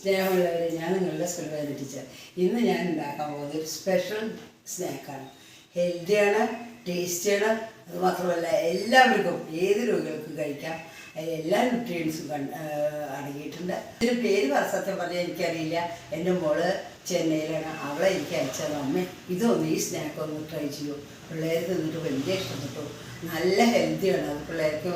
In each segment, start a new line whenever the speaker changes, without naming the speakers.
സ്നേഹമുള്ളവരെ ഞാൻ നിങ്ങളുടെ സുൽവേദ ടീച്ചർ. ഇന്ന് ഞാൻ ഉണ്ടാക്കാൻ പോകുന്നത് ഒരു സ്പെഷ്യൽ സ്നാക്കാണ് ഹെൽത്തിയാണ് ടേസ്റ്റിയാണ് അത് മാത്രമല്ല എല്ലാവർക്കും ഏത് രോഗികൾക്കും കഴിക്കാം. അതിൽ എല്ലാ ന്യൂട്രിയൻസും കണ്ട് അടങ്ങിയിട്ടുണ്ട്. ഇതിന് പേര് പറ പറഞ്ഞാൽ എനിക്കറിയില്ല. എന്റെ മോൾ ചെന്നൈയിലാണ്. അവളെ എനിക്ക് അയച്ചത് അമ്മ ഇതൊന്ന് ഈ സ്നാക്ക് ഒന്ന് ട്രൈ ചെയ്യൂ. പിള്ളേർ തിന്നിട്ട് വലിയ ഇഷ്ടപ്പെട്ടു. നല്ല ഹെൽത്തിയാണ് അത് പിള്ളേർക്ക്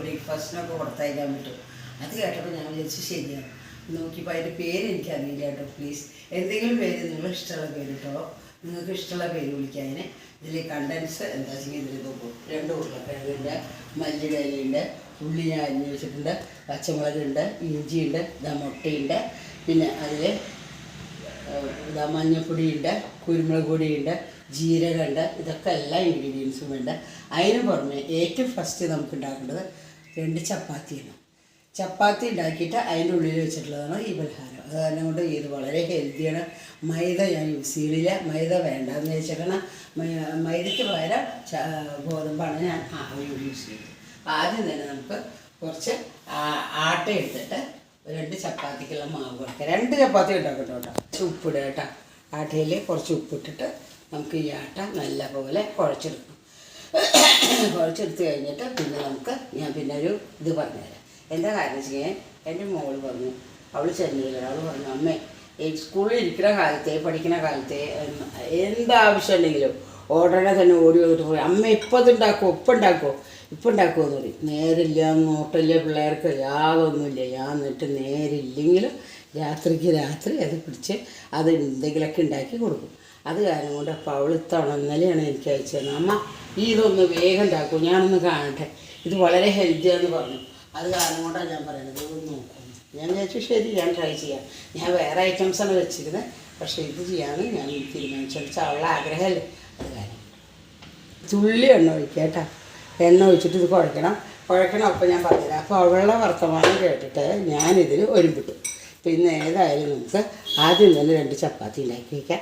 ബ്രേക്ക്ഫാസ്റ്റിനൊക്കെ കൊടുത്തയക്കാൻ പറ്റും. അത് കേട്ടപ്പോൾ ഞാൻ വിചാരിച്ചു ശരിയാണ്. നോക്കിയപ്പോൾ അതിന്റെ പേര് എനിക്കറിയില്ല കേട്ടോ പ്ലീസ് എന്തെങ്കിലും പേര് നിങ്ങൾ ഇഷ്ടമുള്ള പേര് കേട്ടോ നിങ്ങൾക്ക് ഇഷ്ടമുള്ള പേര് വിളിക്കാതിന് ഇതിൽ കണ്ടൻസ് എന്താ വെച്ചാൽ ഇതിൽ നോക്കും രണ്ട് ഉരുളക്കിഴങ്ങുണ്ട് മല്ലിവേലയുണ്ട് ഉള്ളി ഞാൻ അരിഞ്ഞ് വെച്ചിട്ടുണ്ട് പച്ചമുളകുണ്ട് ഇഞ്ചിയുണ്ട് ഇതാ മുട്ടയുണ്ട്. പിന്നെ അതിൽ ഇതാ മഞ്ഞൾപ്പൊടിയുണ്ട് കുരുമുളക് പൊടിയുണ്ട് ജീരകമുണ്ട് ഇതൊക്കെ എല്ലാ ഇൻഗ്രീഡിയൻസും വേണ്ട അതിന് പുറമെ ഏറ്റവും ഫസ്റ്റ് നമുക്ക് ഉണ്ടാക്കേണ്ടത് രണ്ട് ചപ്പാത്തിയാണ്. ചപ്പാത്തി ഉണ്ടാക്കിയിട്ട് അതിന്റെ ഉള്ളിൽ വെച്ചിട്ടുള്ളതാണ് ഈ പലഹാരം. അത് കാരണം കൊണ്ട് ഇത് വളരെ ഹെൽത്തിയാണ്. മൈദ ഞാൻ യൂസ് ചെയ്യുന്നില്ല മൈദ വേണ്ടെന്ന് വെച്ചിട്ടാണ് മൈദയ്ക്ക് പകരം ഗോതമ്പാണ് ഞാൻ ആവിയോട് യൂസ് ചെയ്യുന്നത് ആദ്യം തന്നെ നമുക്ക് കുറച്ച് ആട്ട എടുത്തിട്ട് രണ്ട് ചപ്പാത്തിക്കുള്ള മാവ് കൊടുക്കുക രണ്ട് ചപ്പാത്തി ഉണ്ടാക്കട്ടോ കേട്ടോ. ഉപ്പിടുക കേട്ടോ. ആട്ടയിൽ കുറച്ച് ഉപ്പിട്ടിട്ട് നമുക്ക് ഈ ആട്ട നല്ല പോലെ കുഴച്ചെടുക്കണം കുഴച്ചെടുത്ത് കഴിഞ്ഞിട്ട് പിന്നെ നമുക്ക് ഞാൻ പിന്നെ ഒരു ഇത് പറഞ്ഞുതരാം. എന്താ കാരണം കഴിഞ്ഞാൽ എന്റെ മോൾ പറഞ്ഞു അവൾ ചെന്നൈയിൽ അവൾ പറഞ്ഞു അമ്മേ സ്കൂളിൽ ഇരിക്കുന്ന കാലത്തെ പഠിക്കുന്ന കാലത്തെ എന്താവശ്യം ഉണ്ടെങ്കിലും ഓടനെ തന്നെ ഓടി വന്നിട്ട് പോയി അമ്മ ഇപ്പം അത് ഉണ്ടാക്കുമോ ഇപ്പം ഉണ്ടാക്കുമോ ഇപ്പം ഉണ്ടാക്കുമോ എന്ന് പറയും. നേരില്ല നോട്ടില്ല പിള്ളേർക്ക് യാതൊന്നുമില്ല ഞാൻ എന്നിട്ട് നേരില്ലെങ്കിലും രാത്രിക്ക് രാത്രി അത് പിടിച്ച് അത് എന്തെങ്കിലുമൊക്കെ ഉണ്ടാക്കി കൊടുക്കും. അത് കാരണം കൊണ്ട് അപ്പോൾ അവൾ ഇത്തവണ ഇന്നലെയാണ് എനിക്ക് അയച്ചു തന്നത് അമ്മ ഈ ഇതൊന്ന് വേഗം ഉണ്ടാക്കും ഞാനൊന്ന് കാണട്ടെ. ഇത് വളരെ ഹെൽത്തിയാന്ന് പറഞ്ഞു. അത് കാരണം കൊണ്ടാണ് ഞാൻ പറയുന്നത്. ഇതൊന്ന് നോക്കും. ഞാൻ വിചാരിച്ചു ശരി ഞാൻ ട്രൈ ചെയ്യാം. ഞാൻ വേറെ ഐറ്റംസാണ് വെച്ചിരുന്നത് പക്ഷേ ഇത് ചെയ്യാമെന്ന് ഞാൻ തീരുമാനിച്ചു അവളുടെ ആഗ്രഹമല്ലേ. അത് കാര്യം. തുള്ളി എണ്ണ ഒഴിക്കുക കേട്ടോ. എണ്ണ ഒഴിച്ചിട്ട് ഇത് കുഴക്കണം. കുഴക്കണം അപ്പോൾ ഞാൻ പറഞ്ഞുതരാം. അപ്പോൾ അവളുടെ വർത്തമാനം കേട്ടിട്ട് ഞാനിതിൽ ഒരുമ്പിട്ടു. പിന്നെ ഏതായാലും നമുക്ക് ആദ്യം തന്നെ രണ്ട് ചപ്പാത്തി ഉണ്ടാക്കി വയ്ക്കാം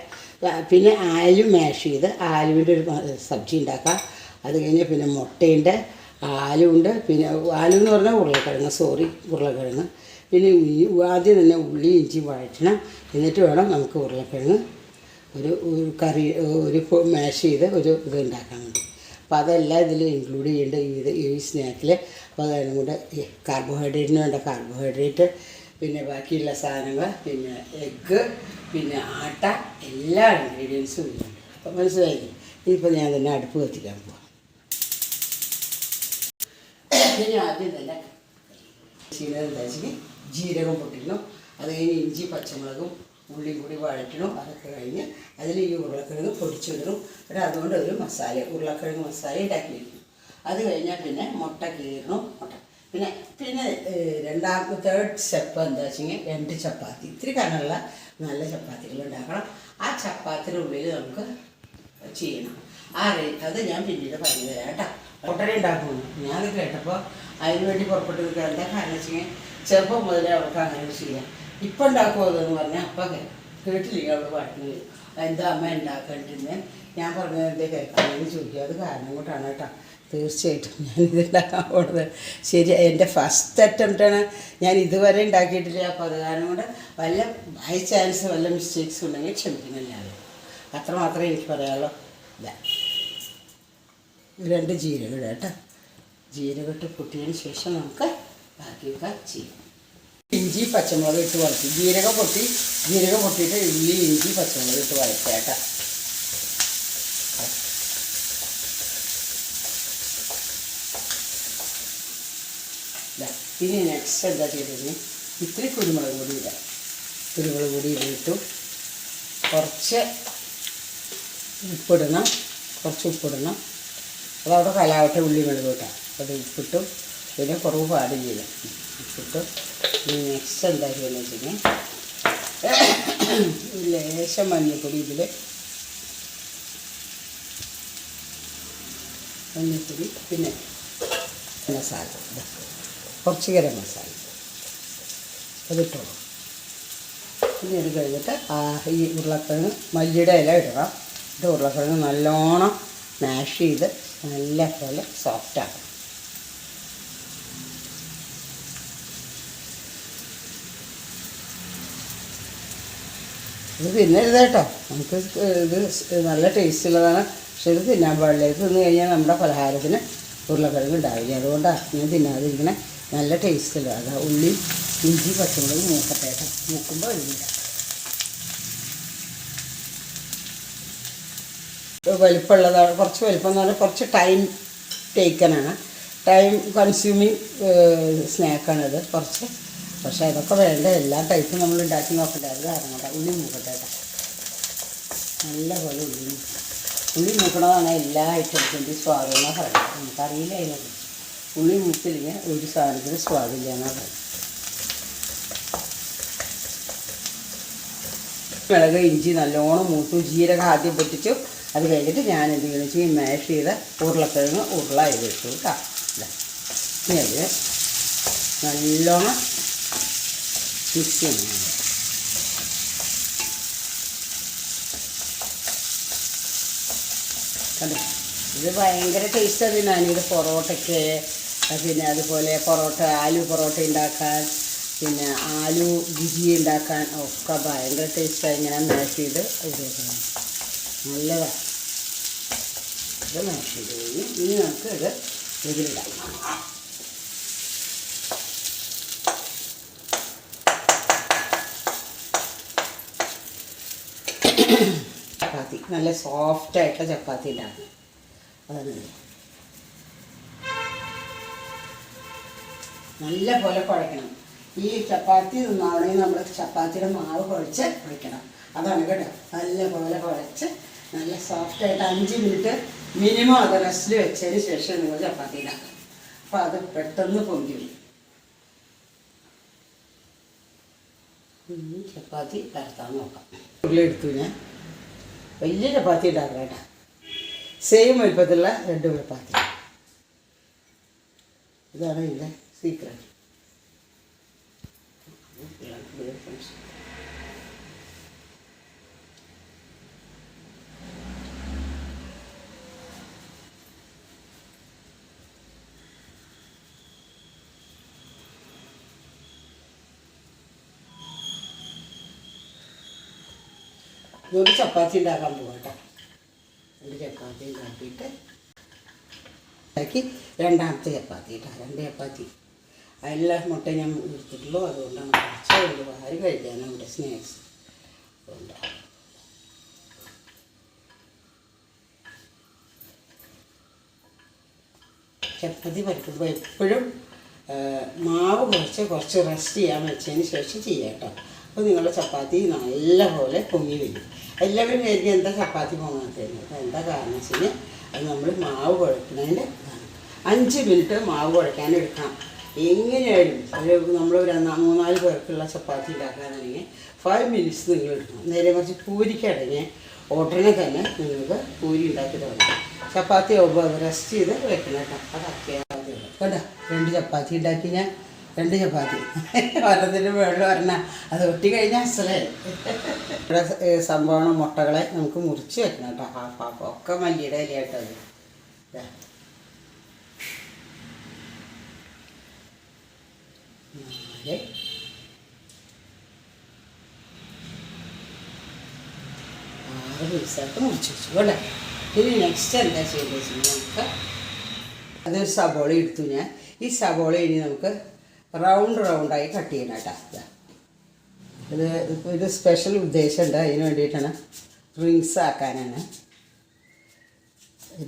പിന്നെ ആലു മാഷ് ചെയ്ത് ആലുവിന്റെ ഒരു സബ്ജി ഉണ്ടാക്കാം. അത് കഴിഞ്ഞ് പിന്നെ മുട്ടയുണ്ട്. ആലുണ്ട്. പിന്നെ ആലു എന്ന് പറഞ്ഞാൽ ഉരുളക്കിഴങ്ങ്. സോറി ഉരുളക്കിഴങ്ങ്. പിന്നെ ആദ്യം തന്നെ ഉള്ളി ഇഞ്ചി വഴറ്റണം. എന്നിട്ട് വേണം നമുക്ക് ഉരുളക്കിഴങ്ങ് ഒരു ഒരു കറി ഒരു മാഷ് ചെയ്ത് ഒരു ഇത് ഉണ്ടാക്കാൻ വേണ്ടി. അപ്പോൾ അതെല്ലാം ഇതിൽ ഇൻക്ലൂഡ് ചെയ്യേണ്ട ഇത് ഈ സ്നാക്കിൽ അപ്പോൾ അതിനും കൂടെ കാർബോഹൈഡ്രേറ്റിന് വേണ്ട കാർബോഹൈഡ്രേറ്റ് പിന്നെ ബാക്കിയുള്ള സാധനങ്ങൾ പിന്നെ എഗ്ഗ് പിന്നെ ആട്ട എല്ലാ ഇൻഗ്രീഡിയൻസും ഇതിലുണ്ട്. അപ്പോൾ മനസ്സിലായി ഇനിയിപ്പോൾ ഞാൻ തന്നെ അടുപ്പ് കത്തിക്കാൻ പോവാം. ഇനി ആദ്യം തന്നെ ചെയ്യുന്നത് എന്താ വെച്ചാൽ ജീരകം പൊട്ടിക്കണം അത് കഴിഞ്ഞ് ഇഞ്ചി പച്ചമുളകും ഉള്ളിയും കൂടി വഴറ്റണം. അതൊക്കെ കഴിഞ്ഞ് അതിൽ ഈ ഉരുളക്കിഴങ്ങ് പൊടിച്ചിടണം എന്നിട്ട് അതുകൊണ്ട് ഒരു മസാല ഉരുളക്കിഴങ്ങ് മസാല ഉണ്ടാക്കി വയ്ക്കണം അത് കഴിഞ്ഞാൽ പിന്നെ മുട്ട കീറണം. മുട്ട. പിന്നെ പിന്നെ രണ്ടാമത്തെ തേർഡ് സ്റ്റെപ്പ് എന്താ വെച്ചെങ്കിൽ രണ്ട് ചപ്പാത്തി. ഇത്തിരി കനുള്ള നല്ല ചപ്പാത്തികൾ ഉണ്ടാക്കണം. ആ ചപ്പാത്തിയുടെ ഉള്ളിൽ നമുക്ക് ചെയ്യണം. ആ അത് ഞാൻ പിന്നീട് പറഞ്ഞു തരാം കേട്ടോ. ഒട്ടര ഉണ്ടാക്കുന്നു ഞാനത് കേട്ടപ്പോൾ അതിന് വേണ്ടി പുറപ്പെട്ട് നിൽക്കുക എന്താ കാരണം വെച്ചാൽ ചെറുപ്പം മുതലേ അവൾക്ക് അങ്ങനെ ചെയ്യാം ഇപ്പം ഉണ്ടാക്കുമോ അതെന്ന് പറഞ്ഞാൽ അപ്പം കേട്ടില്ലേ അവൾ പാട്ടിന് എന്താ അമ്മ ഉണ്ടാക്കേണ്ടിരുന്നേ ഞാൻ പറഞ്ഞത് എന്തേ കേൾക്കാമെന്ന് ചോദിക്കുക അത് കാരണം കൊണ്ടാണ് കേട്ടോ. തീർച്ചയായിട്ടും ഞാൻ ഇതുണ്ടാക്കാൻ പോണത്. ശരി എന്റെ ഫസ്റ്റ് അറ്റംപ്റ്റാണ് ഞാൻ ഇതുവരെ ഉണ്ടാക്കിയിട്ടില്ല. അപ്പോൾ അത് കാരണം കൊണ്ട് വല്ല ബൈ ചാൻസ് വല്ല മിസ്റ്റേക്സ് ഉണ്ടെങ്കിൽ ക്ഷമിക്കുന്നില്ലാതെ അത്ര മാത്രമേ എനിക്ക് പറയാനുള്ളൂ. ഇല്ല രണ്ട് ജീരകം ഇടാം കേട്ടോ. ജീരകം ഇട്ട് പൊട്ടിയതിന് ശേഷം നമുക്ക് ബാക്കിയൊക്കെ ചെയ്യാം. ഇഞ്ചി പച്ചമുളക് ഇട്ട് വഴറ്റി. ജീരകം പൊട്ടി ജീരകം പൊട്ടിയിട്ട് ഉള്ളി ഇഞ്ചി പച്ചമുളക് ഇട്ട് വഴറ്റാം കേട്ടോ. ഇനി നെക്സ്റ്റ് എന്താ ചെയ്തത്? ഇത്തിരി കുരുമുളക് പൊടി ഇടാം. കുരുമുളക് പൊടി ഇട്ടിട്ടു കുറച്ച് ഉപ്പിടണം. കുറച്ച് ഉപ്പിടണം. അതവിടെ കലാവട്ടെ ഉള്ളി കേട്ടോ അത് ഉപ്പിട്ടു പിന്നെ കുറവ് പാടും ചെയ്യാം ഉപ്പിട്ടു ഇനി നെക്സ്റ്റ് എന്താ ചെയ്യുന്നത് വെച്ചിട്ടുണ്ടെങ്കിൽ ലേശം മഞ്ഞൾപ്പൊടി ഇതിൽ മഞ്ഞൾപ്പൊടി പിന്നെ മസാല. കുറച്ച് ഗരം മസാല. അതിട്ടോളൂ. പിന്നെ ഇത് കഴിഞ്ഞിട്ട് ഈ ഉരുളക്കിഴങ്ങ് മല്ലിയുടെ ഇല ഇടണം. ഇത് ഉരുളക്കിഴങ്ങ് നല്ലോണം മാഷ് ചെയ്ത് നല്ല പോലെ സോഫ്റ്റാക്കണം ഇത് തിന്നരുത് കേട്ടോ നമുക്ക് ഇത് നല്ല ടേസ്റ്റ് ഉള്ളതാണ്. പക്ഷെ ഇത് തിന്നാൻ പാടില്ല. ഇത് തിന്നു കഴിഞ്ഞാൽ നമ്മുടെ പലഹാരത്തിന് ഉരുളക്കിഴങ്ങ് ഉണ്ടാവില്ല. അതുകൊണ്ടാണ് ഞാൻ തിന്നാതിരിക്കണേ. നല്ല ടേസ്റ്റ് ഉള്ളത് അതാ ഉള്ളി ഇഞ്ചി പച്ചമുളക് മൂക്കട്ടെ കേട്ടോ മൂക്കുമ്പോൾ എഴുതില്ല വലിപ്പമുള്ളതാണ്. കുറച്ച് വലിപ്പം എന്ന് പറഞ്ഞാൽ കുറച്ച് ടൈം ടേക്കനാണ് ടൈം കൺസ്യൂമിങ് സ്നാക്കാണിത് കുറച്ച്. പക്ഷേ അതൊക്കെ വേണ്ട. എല്ലാ ടൈപ്പും നമ്മൾ ഉണ്ടാക്കി നോക്കട്ടെ. അത് ഉള്ളി മൂക്കട്ടെ കേട്ടോ. നല്ല പോലെ ഉള്ളി. ഉള്ളി മൂക്കണതാണ് എല്ലാ ഐറ്റംസിന്റെ സ്വാദം എന്നാണ് പറയുന്നത് നമുക്കറിയില്ല അതിനകത്ത്. ഉള്ളി മൂക്കില്ലെങ്കിൽ ഒരു സാധനത്തിന് സ്വാദില്ല എന്നാണ് പറയുന്നത്. മിളക് ഇഞ്ചി നല്ലോണം മൂത്തു. ജീരകം ആദ്യം പൊട്ടിച്ചു. അത് കഴിഞ്ഞിട്ട് ഞാൻ എന്ത് ചെയ്യുന്നു വെച്ചാൽ ഈ മാഷ് ചെയ്ത ഉരുളക്കിഴങ്ങ് ഉരുള ഇത് ഇട്ടു കേട്ടോ. ഇതാ. ഇനി അതിൽ നല്ലോണം മിക്സ് ചെയ്യണം. കണ്ടോ? ഇത് ഭയങ്കര ടേസ്റ്റ് ടേസ്റ്റാണ് ഞാനിത് പൊറോട്ടയ്ക്ക്. പിന്നെ അതുപോലെ പൊറോട്ട ആലു പൊറോട്ട ഉണ്ടാക്കാൻ പിന്നെ ആലു ബിജി ഉണ്ടാക്കാൻ ഒക്കെ ഭയങ്കര ടേസ്റ്റാണ് ഇങ്ങനെ മാഷ് ചെയ്ത് ഉപയോഗിക്കണം നല്ലതാണ് ഇത് ഇനി നമുക്ക് ഇത് ഇതിലിടാം. ചപ്പാത്തി. നല്ല സോഫ്റ്റ് ആയിട്ട് ചപ്പാത്തി ഉണ്ടാക്കും. അതാണ്. നല്ല പോലെ കുഴക്കണം. ഈ ചപ്പാത്തി നിന്നാണെങ്കിൽ നമ്മൾ ചപ്പാത്തിയുടെ മാവ് കുഴച്ച് വയ്ക്കണം അതാണ് കേട്ടോ. നല്ല പോലെ കുഴച്ച് നല്ല സോഫ്റ്റ് ആയിട്ട് അഞ്ച് മിനിറ്റ് മിനിമം അത് റെസ്റ്റിൽ വെച്ചതിന് ശേഷം നിങ്ങൾ ചപ്പാത്തിയിലാക്കും അപ്പം അത് പെട്ടെന്ന് പൊന്തി ഇനി ചപ്പാത്തി പരത്താൻ നോക്കാം. ഉരുളെടുത്തു ഞാൻ. വലിയ ചപ്പാത്തി ഉണ്ടാക്കുക കേട്ടോ. സെയിം വലുപ്പത്തിലുള്ള രണ്ട് ചപ്പാത്തി. ഇതാണ് ഇതിന്റെ സീക്രട്ട് ഇതുകൊണ്ട് ചപ്പാത്തി ഉണ്ടാക്കാൻ പോകട്ടെ രണ്ട് ചപ്പാത്തി ഉണ്ടാക്കിയിട്ട് ഉണ്ടാക്കി രണ്ടാമത്തെ ചപ്പാത്തി ഇട്ടാ രണ്ട് ചപ്പാത്തി. അതിലുള്ള മുട്ട ഞാൻ എടുത്തിട്ടുള്ളൂ അതുകൊണ്ടാണ് കുറച്ച് ഒരുപാട് വാരി നമ്മുടെ സ്നാക്സ് അതുകൊണ്ട് ചപ്പാത്തി പരത്തുമ്പോൾ എപ്പോഴും മാവ് കുറച്ച് കുറച്ച് റെസ്റ്റ് ചെയ്യാൻ വെച്ചതിന് ശേഷം ചെയ്യാം കേട്ടോ അപ്പോൾ നിങ്ങളുടെ ചപ്പാത്തി നല്ലപോലെ പൊങ്ങി വരും. എല്ലാവരും വിചാരിക്കും എന്താ ചപ്പാത്തി പൊങ്ങാത്തതെന്ന്. അപ്പോൾ എന്താ കാരണം വെച്ച് കഴിഞ്ഞാൽ അത് നമ്മൾ മാവ് കുഴക്കുന്നതിന്റെ അഞ്ച് മിനിറ്റ് മാവ് കുഴക്കാൻ എടുക്കണം എങ്ങനെയായാലും ഒരു നമ്മൾ ഒരു മൂന്നാൽ പേർക്കുള്ള ചപ്പാത്തി ഉണ്ടാക്കാനാണെങ്കിൽ ഫൈവ് മിനിറ്റ്സ് നിങ്ങൾ എടുക്കണം. നേരെ മറിച്ച് പൂരിക്കടങ്ങി ഉടനെ തന്നെ നിങ്ങൾക്ക് പൂരി ഉണ്ടാക്കി തുടങ്ങാം. ചപ്പാത്തി അത് റെസ്റ്റ് ചെയ്ത് വെക്കണം കേട്ടോ. അത്യാവശ്യം കേട്ടോ? രണ്ട് ചപ്പാത്തി ഉണ്ടാക്കി ഞാൻ രണ്ട് ചപ്പാത്തി. ഒരെണ്ണത്തിന് വെള്ളം ഒരെണ്ണ. അത് ഒട്ടി കഴിഞ്ഞാൽ അസലേ. ഇവിടെ സംഭവമാണ് മുട്ടകളെ നമുക്ക് മുറിച്ച് വെക്കണം കേട്ടോ. Half half. ഒക്കെ മല്ലിയുടെ ഇലയായിട്ടത്. നാല്. ആറ് പീസായിട്ട് മുറിച്ച് വെച്ചു. കേട്ടോ ഇനി നെക്സ്റ്റ് എന്താ ചെയ്യേണ്ടത് വെച്ചാൽ നമുക്ക് അതൊരു സബോള എടുത്തു ഞാൻ. ഈ സബോള ഇനി നമുക്ക് റൗണ്ട് റൗണ്ടായി കട്ട് ചെയ്യണം കേട്ടോ ഇതാ. ഒരു സ്പെഷ്യൽ ഉദ്ദേശമുണ്ട് അതിന് വേണ്ടിയിട്ടാണ് റിങ്സ് ആക്കാനാണ്.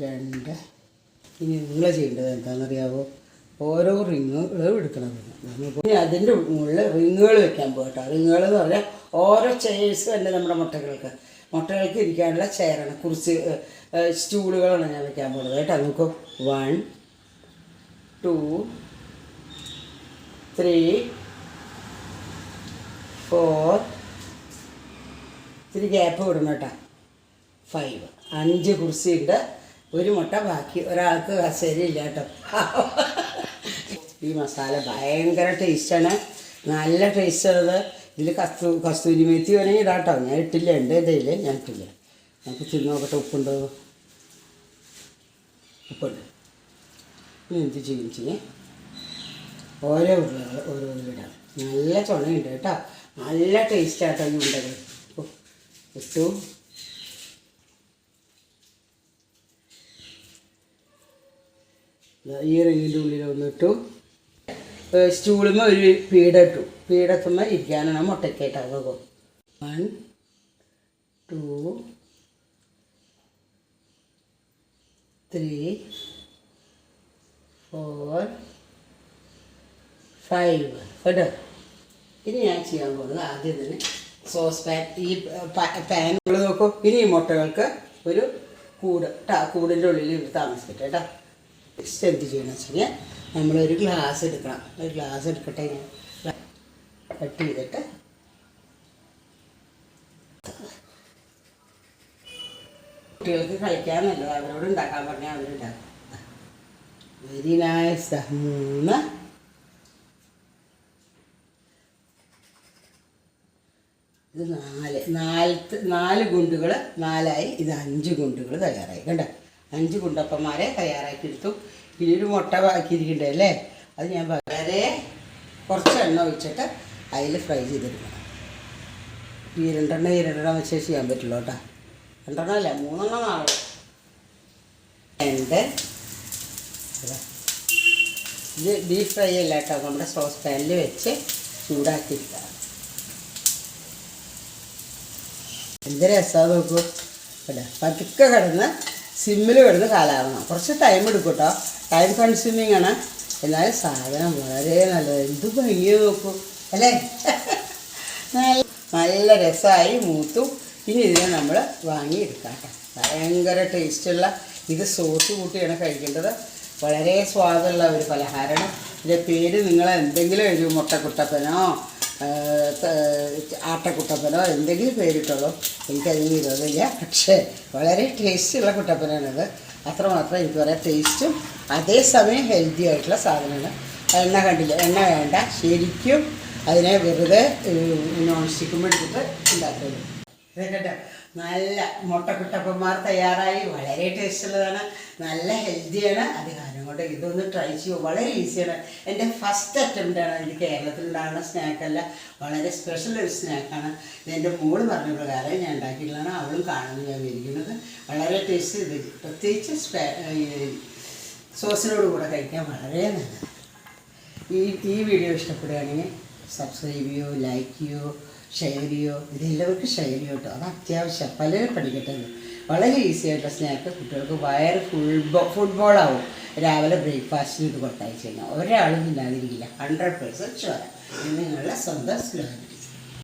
രണ്ട്. ഇനി നിങ്ങൾ ചെയ്യേണ്ടത് എന്താണെന്നറിയാവോ? ഓരോ റിങ്ങുകളും എടുക്കണം ഇനി അതിന്റെ മുകളിൽ റിങ്ങുകൾ വെക്കാൻ പോകട്ടോ റിങ്ങുകൾ എന്ന് പറഞ്ഞാൽ ഓരോ ചെയേഴ്സ് തന്നെ നമ്മുടെ മുട്ടകൾക്ക്. മുട്ടകൾക്ക് ഇരിക്കാനുള്ള ചെയറാണ് കുറിച്ച് സ്റ്റൂളുകളാണ് ഞാൻ വെക്കാൻ പോകുന്നത് കേട്ടോ. നമുക്ക് വൺ ടു ത്രീ ഫോർ ഇത്തിരി ഗ്യാപ്പ് വിടണം കേട്ടോ. ഫൈവ്. അഞ്ച് കുർസിയുണ്ട് ഒരു മുട്ട ബാക്കി. ഒരാൾക്ക് ശരിയില്ല കേട്ടോ. ഈ മസാല ഭയങ്കര ടേസ്റ്റാണ്. നല്ല ടേസ്റ്റാണത്. ഇതിൽ കസ്തു കസ്തൂരി മേത്തി വേണമെങ്കിൽ ഇടാട്ടോ ഞാൻ ഇട്ടില്ല. എന്റെ ഇതിൽ ഞാൻ ഇട്ടില്ല. നമുക്ക് തിന്ന് നോക്കട്ടെ. ഉപ്പുണ്ടോ? ഉപ്പുണ്ട്. എന്ത് ചെയ്യും ചെയ്യേ? ഓരോ ഉരുളകൾ ഓരോ ഇടാം നല്ല ചുണയുണ്ട് കേട്ടോ. നല്ല ടേസ്റ്റ് ഉണ്ടത് ഇട്ടു. ഈ റിങ്ങിന്റെ ഉള്ളിൽ ഒന്നിട്ടു സ്റ്റൂളിൽ ഒരു പീട ഇട്ടു. പീഡത്തുമ്പോൾ ഇരിക്കാനാണ് മുട്ടക്കേട്ടാകും one two three four five കേട്ടോ ഇനി ഞാൻ ചെയ്യാൻ പോകുന്നത് ആദ്യം തന്നെ സോസ് പാൻ ഈ പാൻ ഉള്ളത് നോക്കും. ഇനി ഈ മുട്ടകൾക്ക് ഒരു കൂട് ടാ കൂടിന്റെ ഉള്ളിൽ താമസിക്കട്ടെ കേട്ടോ നെക്സ്റ്റ് എന്ത് ചെയ്യണമെന്ന് വെച്ച് കഴിഞ്ഞാൽ നമ്മളൊരു ഗ്ലാസ് എടുക്കണം. ഒരു ഗ്ലാസ് എടുക്കട്ടെ ഞാൻ കട്ട് ചെയ്തിട്ട് കുട്ടികൾക്ക് കളിക്കാമെന്നല്ലോ അവരോട് ഉണ്ടാക്കാൻ പറഞ്ഞാൽ അവരുണ്ടാക്കും. വെരി നൈസ് മൂന്ന് ഇത് നാല് നാല് നാല് ഗുണ്ടുകൾ നാലായി. ഇത് അഞ്ച് ഗുണ്ടുകൾ തയ്യാറായി. കണ്ടോ? അഞ്ച് ഗുണ്ടപ്പന്മാരെ തയ്യാറാക്കി എടുത്തു. ഇനി ഒരു മുട്ട ബാക്കിയിരിക്കണ്ടേ അല്ലേ? അത് ഞാൻ വളരെ കുറച്ച് എണ്ണ ഒഴിച്ചിട്ട് അതിൽ ഫ്രൈ ചെയ്തെടുക്കണം. ഈ രണ്ടെണ്ണം ഈ രണ്ടെണ്ണം വെച്ചേ ചെയ്യാൻ പറ്റുള്ളൂ കേട്ടോ. രണ്ടെണ്ണം അല്ല മൂന്നെണ്ണം നാളെ രണ്ട്. ഇതാ. ബീഫ് ഫ്രൈ അല്ല കേട്ടോ. നമ്മുടെ സോസ് പാനിൽ വെച്ച് ചൂടാക്കിയിരിക്കുക എന്ത് രസമാണ് നോക്കൂ. അല്ല പതുക്കെ കിടന്ന് സിമ്മിൽ കിടന്ന് കാലാവണം. കുറച്ച് ടൈം എടുക്കും ടൈം കൺസ്യൂമിങ് ആണ്. എന്നാലും സാധനം വളരെ നല്ലത്. എന്ത് ഭംഗി നോക്കൂ. അല്ലേ? നല്ല നല്ല രസമായി മൂത്തു. ഇനി ഇതിനെ നമ്മൾ വാങ്ങി എടുക്കാം കേട്ടോ. ഭയങ്കര ടേസ്റ്റുള്ള ഇത് സോസ് കൂട്ടിയാണ് കഴിക്കേണ്ടത്. വളരെ സ്വാദുള്ള ഒരു പലഹാരമാണ്. ഇതിന്റെ പേര് നിങ്ങൾ എന്തെങ്കിലും എഴുതും മുട്ടക്കുട്ടപ്പനോ ആട്ടക്കുട്ടപ്പനോ എന്തെങ്കിലും പേരിട്ടോളൂ എനിക്കതിന് വിരോധമില്ല. പക്ഷേ വളരെ ടേസ്റ്റുള്ള കുട്ടപ്പനാണിത്. അത്രമാത്രം എനിക്ക് പറയാം ടേസ്റ്റും അതേസമയം ഹെൽത്തി ആയിട്ടുള്ള സാധനമാണ്. എണ്ണ കണ്ടില്ല? എണ്ണ വേണ്ട. ശരിക്കും അതിനെ വെറുതെ നോൺ സ്റ്റിക്കും എടുത്തിട്ട് ഉണ്ടാക്കുന്നത് ഇതൊക്കെ നല്ല മുട്ടക്കുട്ടപ്പന്മാർ തയ്യാറായി. വളരെ ടേസ്റ്റുള്ളതാണ് നല്ല ഹെൽത്തിയാണ് അത് കാരണം ഇതൊന്ന് ട്രൈ ചെയ്യൂ. വളരെ ഈസിയാണ് എന്റെ ഫസ്റ്റ് അറ്റംപ്റ്റ് ആണ് ഇത് കേരളത്തിലുണ്ടാകുന്ന സ്നാക്കല്ല വളരെ സ്പെഷ്യൽ ഒരു സ്നാക്കാണ് ഇതെന്റെ മോൾ പറഞ്ഞ പ്രകാരം ഞാൻ ഉണ്ടാക്കിയിട്ടുള്ളതാണ്. അവളും കാണുന്നു ഞാൻ വിരിക്കുന്നത് വളരെ ടേസ്റ്റ് ഇത്. പ്രത്യേകിച്ച് സോസിനോട് കൂടെ കഴിക്കാൻ വളരെ നല്ലതാണ് ഈ ഈ വീഡിയോ ഇഷ്ടപ്പെടുകയാണെങ്കിൽ സബ്സ്ക്രൈബ് ചെയ്യോ ലൈക്ക് ചെയ്യോ ഷെയർ ചെയ്യോ. ഇതെല്ലാവർക്കും ഷെയർ ചെയ്യോ കേട്ടോ. അത് അത്യാവശ്യം. പലരും പഠിക്കട്ടെ വളരെ ഈസി ആയിട്ടുള്ള സ്നാക്ക് കുട്ടികൾക്ക് വയർ ഫുൾ ഫുട്ബോളാവും രാവിലെ ബ്രേക്ക്ഫാസ്റ്റിന് ഇത് കൊടുത്തയച്ചു കഴിഞ്ഞാൽ ഒരാളും ഇല്ലാതിരിക്കില്ല. ഹൺഡ്രഡ് പെർസെന്റ് ഷുവർ നിങ്ങളുടെ സ്വന്തം സ്ലോഗൻ